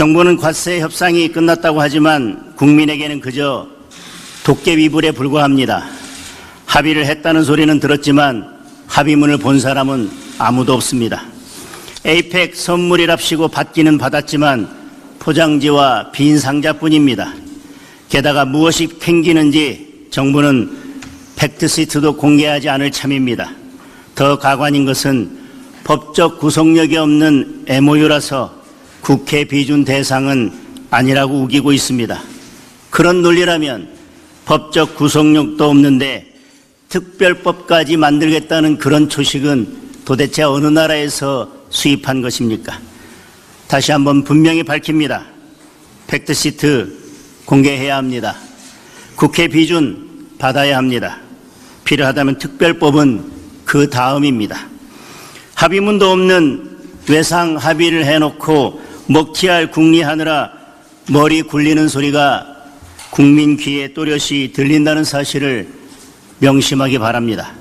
정부는 과세 협상이 끝났다고 하지만 국민에게는 그저 도깨비불에 불과합니다. 합의를 했다는 소리는 들었지만 합의문을 본 사람은 아무도 없습니다. 에이펙 선물이랍시고 받기는 받았지만 포장지와 빈 상자뿐입니다. 게다가 무엇이 캥기는지 정부는 팩트시트도 공개하지 않을 참입니다. 더 가관인 것은 법적 구속력이 없는 MOU라서 국회 비준 대상은 아니라고 우기고 있습니다. 그런 논리라면 법적 구속력도 없는데 특별법까지 만들겠다는 그런 초식은 도대체 어느 나라에서 수입한 것입니까? 다시 한번 분명히 밝힙니다. 팩트시트 공개해야 합니다. 국회 비준 받아야 합니다. 필요하다면 특별법은 그 다음입니다. 합의문도 없는 외상 합의를 해놓고 먹튀할 국리하느라 머리 굴리는 소리가 국민 귀에 또렷이 들린다는 사실을 명심하기 바랍니다.